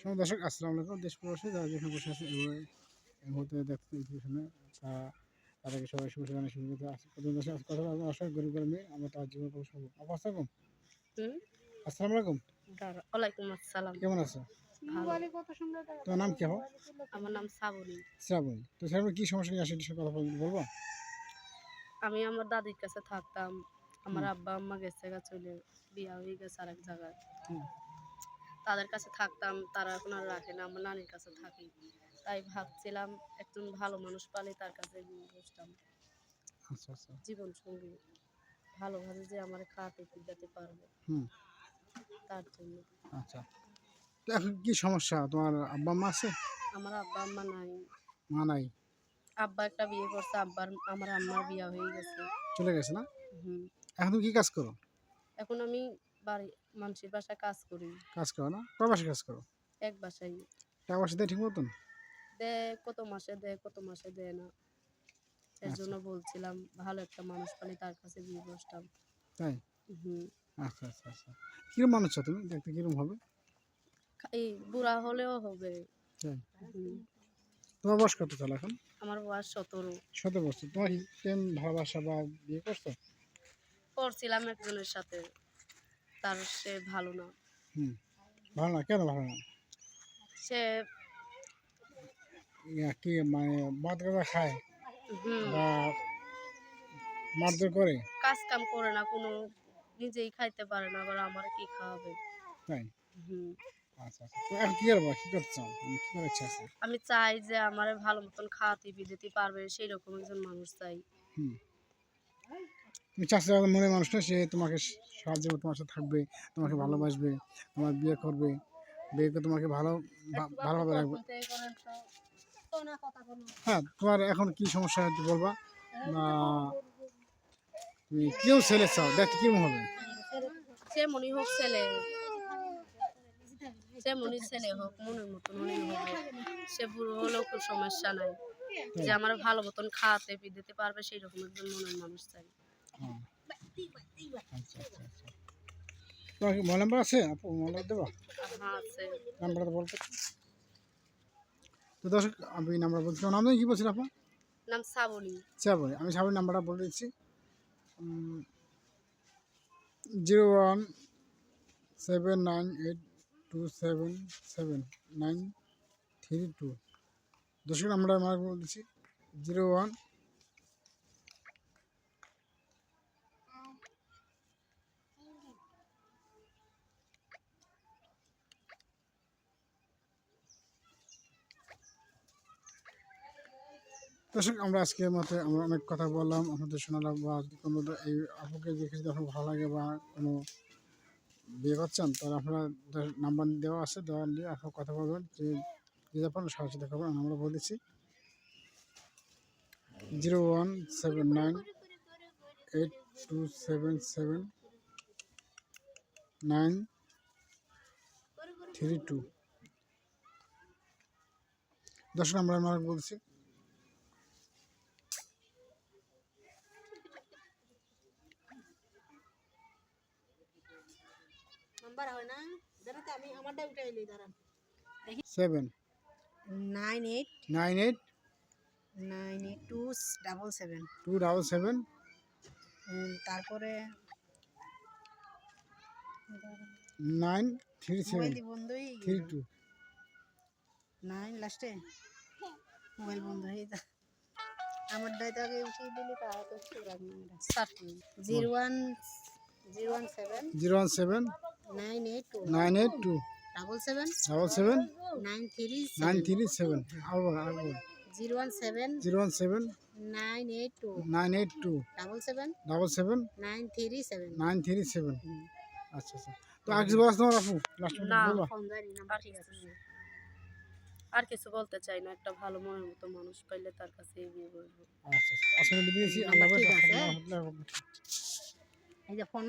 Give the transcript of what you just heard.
সময় দর্শক আসসালামু আলাইকুম। দেশ প্রবাসী যারা যেখানে বসে আছে এই মুহূর্তে দেখতে তাদেরকে সবাই শুভ জানাই শুভ করতে আসছে প্রথম দর্শক আজকে কথা বলব অসহায় গরিব গরিব মেয়ে আমরা তার জীবন আসসালামু আলাইকুম। দাঁড়া ওয়ালাইকুম আসসালাম। কেমন আছো? তোমার নাম কি আমার নাম শ্রাবণী। শ্রাবণী। তো শ্রাবণী কি সমস্যা নিয়ে আসে কথা বলব? আমি আমার দাদির কাছে থাকতাম। আমার আব্বা আম্মা গেছে গা চলে বিয়া হয়ে গেছে আরেক জায়গায়। তাদের কাছে থাকতাম তারা এখন আর রাখে না আমার নানির কাছে থাকি। তাই ভাবছিলাম একজন ভালো মানুষ পালে তার কাছে বসতাম। আচ্ছা আচ্ছা। জীবন সঙ্গী ভালোভাবে যে আমার খাতে পিটাতে পারবে। হুম। তার জন্য। আচ্ছা। এখন কি সমস্যা? তোমার আব্বা মা আছে? আমার আব্বা আম্মা নাই। মা নাই? আব্বা একটা বিয়ে করছে আব্বার আমার আম্মার বিয়া হয়ে গেছে। চলে গেছে না? হুম। এখন তুমি কি কাজ করো? এখন আমি বাড়ি মানুষের বাসায় কাজ করি। কাজ করো না? কয় মাসে কাজ করো? এক বাসায়। টাকা পয়সা দেয় ঠিক মতন? দেয় কত মাসে দেয় কত মাসে দেয় না। এর জন্য বলছিলাম ভালো একটা মানুষ পালি তার কাছে বিয়ে বসতাম। তাই? হুম। আচ্ছা আচ্ছা আচ্ছা। কিরম মানুষ আছো তুমি? দেখতে কিরম হবে? এই বুড়া হলেও হবে। তাই। তোমার বয়স কত চলে এখন? আমার বয়স সতেরো। সতেরো বছর। তোমার প্রেম ভালোবাসা বা বিয়ে করছ? করছিলাম একজনের সাথে। তার সে ভালো না। হুম ভালো না? কেন ভালো না? সে কি মানে মদ গাঁজা খায় বা মারধর করে? কাজ কাম করে না কোনো নিজেই খাইতে পারে না আবার আমার কি খাওয়াবে? তাই? হুম। আচ্ছা আচ্ছা। তো এখন কি করব? কি করতে চাও কি করার ইচ্ছা আছে? আমি চাই যে আমার ভালো মতন খাওয়াতে দিতে পারবে সেই রকম একজন মানুষ চাই। হুম। তুমি চাষে যারা মনে মানুষ না সে তোমাকে সাহায্য তোমার সাথে থাকবে তোমাকে ভালোবাসবে তোমার বিয়ে করবে বিয়ে করে তোমাকে ভালো ভালোভাবে রাখবে। হ্যাঁ তোমার এখন কি সমস্যা একটু বলবা? বা তুমি কেউ ছেলে চাও দেখ কীরকম হবে? সে মনে হোক ছেলে। সে মনে ছেলে হোক মনের মতন মনে হবে। সে বুড়ো হলেও কোনো সমস্যা নাই। যে আমার ভালো মতন খাওয়াতে দিতে পারবে সেই রকম একজন মনের মানুষ চাই হ্যাঁ। আচ্ছা আচ্ছা আচ্ছা মোবাইল নাম্বার আছে? আপু মোবাইল নাম্বার দেবো? হ্যাঁ নাম্বারটা বলতে তো দর্শক আমি নাম্বার বলছি। নাম জানি? কি বলছিলেন আপনার নাম শ্রাবণী। শ্রাবণী। আমি শ্রাবণী নাম্বারটা বলে দিচ্ছি। Zero one seven nine eight two seven seven nine three two. দর্শক নাম্বারটা আমার বলে দিচ্ছি। জিরো ওয়ান দর্শক, আমরা আজকের মতে আমরা অনেক কথা বললাম, আপনাদের শোনালাম বা যদি কোনো এই আপুকে দেখে যদি আপনার ভালো লাগে বা কোনো বিয়ে করছেন, তাহলে আপনারা নাম্বার দেওয়া আছে, দেওয়া নিয়ে আপনার কথা বলবেন। যে যে আপনার সাহায্য দেখাবেন আমরা বলেছি zero one seven nine eight two seven seven nine three two. দর্শক, আমরা বলছি নাম্বার হয় না। দাঁড়া তো আমি আমারটা উঠাইলি দাঁড়ান। Seven. Nine eight. Nine eight. Nine eight two double seven. Two double seven. তারপরে nine three seven. Three two. Nine লাস্টে। মোবাইল বন্ধ হয়ে যা। আমার ডাইতে আগে উঠিয়ে দিলি তা তো একটু সাতটি zero one zero one seven. Zero one seven. Nine eight two. Nine eight two. Double seven. Double seven? Nine three nine three seven. আবার আবার। Zero one seven. Zero one seven? Nine eight two. Nine eight two. Double seven. Double seven? Nine three seven. Nine three seven. আচ্ছা আচ্ছা। তো আর কিছু বলার তোমার আপু last না বলবা ফোন জানি নাম্বার ঠিক আছে। আর কিছু বলতে চাই না একটা ভালো মনের মতো মানুষ পাইলে তার কাছে বিয়ে করব আচ্ছা আচ্ছা। আজকে দিয়েছি আল্লাহ ঠিক আছে। এই যে ফোন